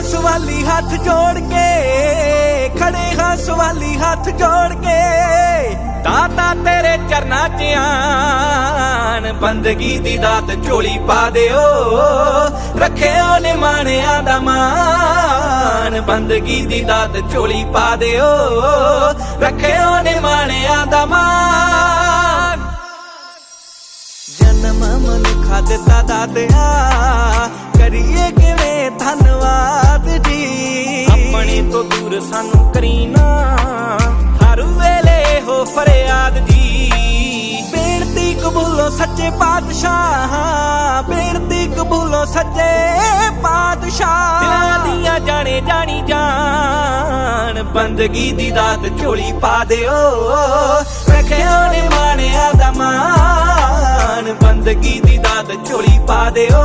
ਹਾਂ ਸਵਾਲੀ ਹੱਥ ਜੋੜ ਕੇ, ਖੜੇ ਹਾਂ ਸਵਾਲੀ ਹੱਥ ਜੋੜ ਕੇ। ਦਾਤਾ ਤੇਰੇ ਚਰਨਾਂ 'ਚ ਆਣ, ਬੰਦਗੀ ਦੀ ਦਾਤ ਝੋਲੀ ਪਾ ਦਿਓ। ਰੱਖਿਓ ਨੇ ਮਾਣਿਆਂ ਦਾ ਮਾਨ ਬੰਦਗੀ ਦੀ ਦਾਤ ਝੋਲੀ ਪਾ ਦਿਓ। ਰੱਖਿਓ ਨੇ ਮਾਣਿਆਂ ਦਾ ਮਾਨ ਜਨਮ ਮਨੁੱਖਾ ਦਿੱਤਾ ਦਾਤਿਆ, ਕਰੀਏ ਤੋਂ ਦੂਰ ਸਾਨੂੰ ਕਰੀਨਾ। ਹਰ ਵੇਲੇ ਹੋ ਫਰਿਆਦ ਜੀ। ਬੇਨਤੀ ਕਬੂਲੋ ਸੱਚੇ ਪਾਤਸ਼ਾਹ। ਬੇਨਤੀ ਕਬੂਲੋ ਸੱਚੇ ਪਾਤਸ਼ਾਹ। ਦਿਲਾਂ ਦੀਆਂ ਜਾਣੇ ਜਾਣੀ ਜਾਣ ਬੰਦਗੀ ਦੀ ਦਾਤ ਝੋਲੀ ਪਾ ਦਿਓ। ਰੱਖਿਓ ਨੇ ਮਾਣਿਆ ਦਾ ਮਾਨ ਬੰਦਗੀ ਦੀ ਦਾਤ ਝੋਲੀ ਪਾ ਦਿਓ।